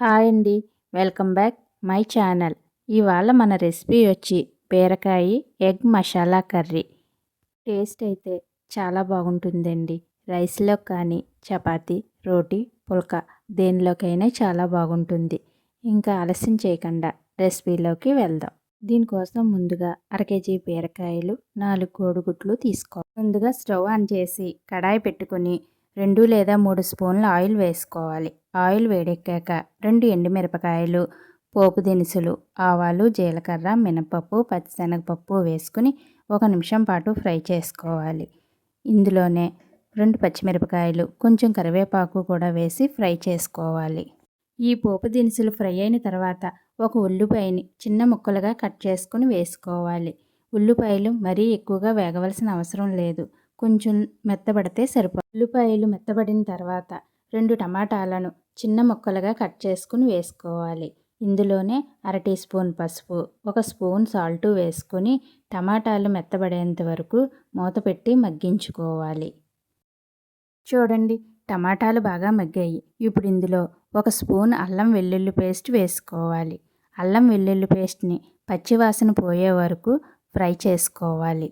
Hi అండి. Welcome back my channel. ఇవాళ మన రెసిపీ వచ్చి బీరకాయ ఎగ్ మసాలా కర్రీ. టేస్ట్ అయితే చాలా బాగుంటుందండి. రైస్లో కానీ చపాతీ రోటీ పుల్కా దేనిలోకైనా చాలా బాగుంటుంది. ఇంకా ఆలస్యం చేయకుండా రెసిపీలోకి వెళ్దాం. దీనికోసం ముందుగా అర కేజీ బీరకాయలు నాలుగు కోడిగుడ్లు తీసుకో. ముందుగా స్టవ్ ఆన్ చేసి కడాయి పెట్టుకుని రెండు లేదా మూడు స్పూన్ల ఆయిల్ వేసుకోవాలి. ఆయిల్ వేడెక్కాక రెండు ఎండుమిరపకాయలు పోపు దినుసులు ఆవాలు జీలకర్ర మినపప్పు పచ్చిశనగపప్పు వేసుకుని ఒక నిమిషం పాటు ఫ్రై చేసుకోవాలి. ఇందులోనే రెండు పచ్చిమిరపకాయలు కొంచెం కరివేపాకు కూడా వేసి ఫ్రై చేసుకోవాలి. ఈ పోపు దినుసులు ఫ్రై అయిన తర్వాత ఒక ఉల్లిపాయని చిన్న ముక్కలుగా కట్ చేసుకుని వేసుకోవాలి. ఉల్లిపాయలు మరీ ఎక్కువగా వేగవలసిన అవసరం లేదు. కొంచెం మెత్తబడితే సరిపో ఉల్లిపాయలు మెత్తబడిన తర్వాత రెండు టమాటాలను చిన్న ముక్కలుగా కట్ చేసుకుని వేసుకోవాలి. ఇందులోనే అర టీ స్పూన్ పసుపు ఒక స్పూన్ సాల్ట్ వేసుకొని టమాటాలు మెత్తబడేంత వరకు మూత పెట్టి మగ్గించుకోవాలి. చూడండి టమాటాలు బాగా మగ్గాయి. ఇప్పుడు ఇందులో ఒక స్పూన్ అల్లం వెల్లుల్లి పేస్ట్ వేసుకోవాలి. అల్లం వెల్లుల్లి పేస్ట్ని పచ్చివాసన పోయే వరకు ఫ్రై చేసుకోవాలి.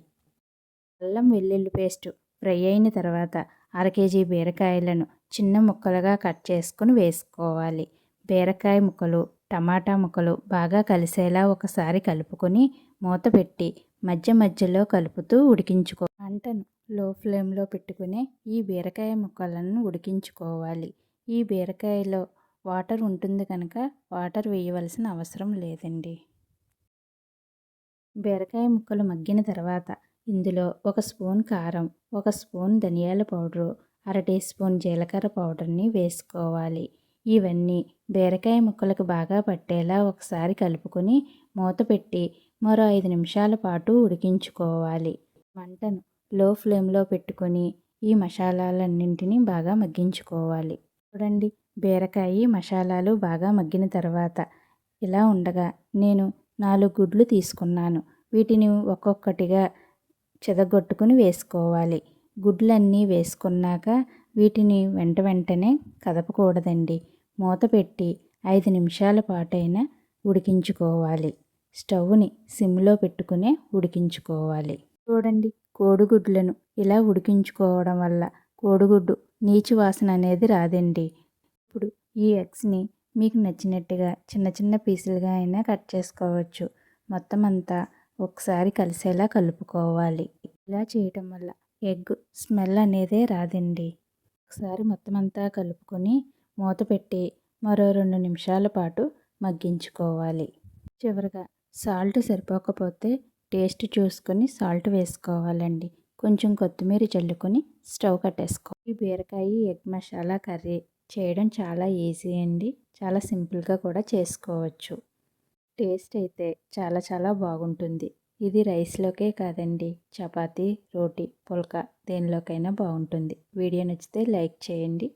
అల్లం వెల్లుల్లి పేస్ట్ ఫ్రై అయిన తర్వాత అర కేజీ బీరకాయలను చిన్న ముక్కలుగా కట్ చేసుకుని వేసుకోవాలి. బీరకాయ ముక్కలు టమాటా ముక్కలు బాగా కలిసేలా ఒకసారి కలుపుకొని మూత పెట్టి మధ్య మధ్యలో కలుపుతూ ఉడికించుకో మంటను లో ఫ్లేమ్లో పెట్టుకునే ఈ బీరకాయ ముక్కలను ఉడికించుకోవాలి. ఈ బీరకాయలో వాటర్ ఉంటుంది కనుక వాటర్ వేయవలసిన అవసరం లేదండి. బీరకాయ ముక్కలు మగ్గిన తర్వాత ఇందులో ఒక స్పూన్ కారం ఒక స్పూన్ ధనియాల పౌడరు అర టీ స్పూన్ జీలకర్ర పౌడర్ని వేసుకోవాలి. ఇవన్నీ బీరకాయ ముక్కలకు బాగా పట్టేలా ఒకసారి కలుపుకొని మూత పెట్టి మరో ఐదు నిమిషాల పాటు ఉడికించుకోవాలి. మంటను లో ఫ్లేమ్లో పెట్టుకొని ఈ మసాలాలన్నింటినీ బాగా మగ్గించుకోవాలి. చూడండి బీరకాయ మసాలాలు బాగా మగ్గిన తర్వాత ఇలా ఉండగా నేను నాలుగు గుడ్లు తీసుకున్నాను. వీటిని ఒక్కొక్కటిగా చెదగొట్టుకుని వేసుకోవాలి. గుడ్లన్నీ వేసుకున్నాక వీటిని వెంట వెంటనే కదపకూడదండి. మూత పెట్టి ఐదు నిమిషాల పాటైనా ఉడికించుకోవాలి. స్టవ్ని సిమ్లో పెట్టుకునే ఉడికించుకోవాలి. చూడండి కోడిగుడ్లను ఇలా ఉడికించుకోవడం వల్ల కోడిగుడ్డు నీచు వాసన అనేది రాదండి. ఇప్పుడు ఈ ఎగ్స్ని మీకు నచ్చినట్టుగా చిన్న చిన్న పీసులుగా అయినా కట్ చేసుకోవచ్చు. మొత్తం అంతా ఒకసారి కలిసేలా కలుపుకోవాలి. ఇలా చేయటం వల్ల ఎగ్ స్మెల్ అనేదే రాదండి. ఒకసారి మొత్తం అంతా కలుపుకొని మూత పెట్టి మరో రెండు నిమిషాల పాటు మగ్గించుకోవాలి. చివరిగా సాల్ట్ సరిపోకపోతే టేస్ట్ చూసుకొని సాల్ట్ వేసుకోవాలండి. కొంచెం కొత్తిమీర చల్లుకొని స్టవ్ కట్టేసుకో ఈ బీరకాయ ఎగ్ మసాలా కర్రీ చేయడం చాలా ఈజీ అండి. చాలా సింపుల్గా కూడా చేసుకోవచ్చు. టేస్ట్ అయితే చాలా చాలా బాగుంటుంది. ఇది రైస్లోకే కాదండి. చపాతీ రోటీ పుల్కా దేనిలోకైనా బాగుంటుంది. వీడియో నచ్చితే లైక్ చేయండి.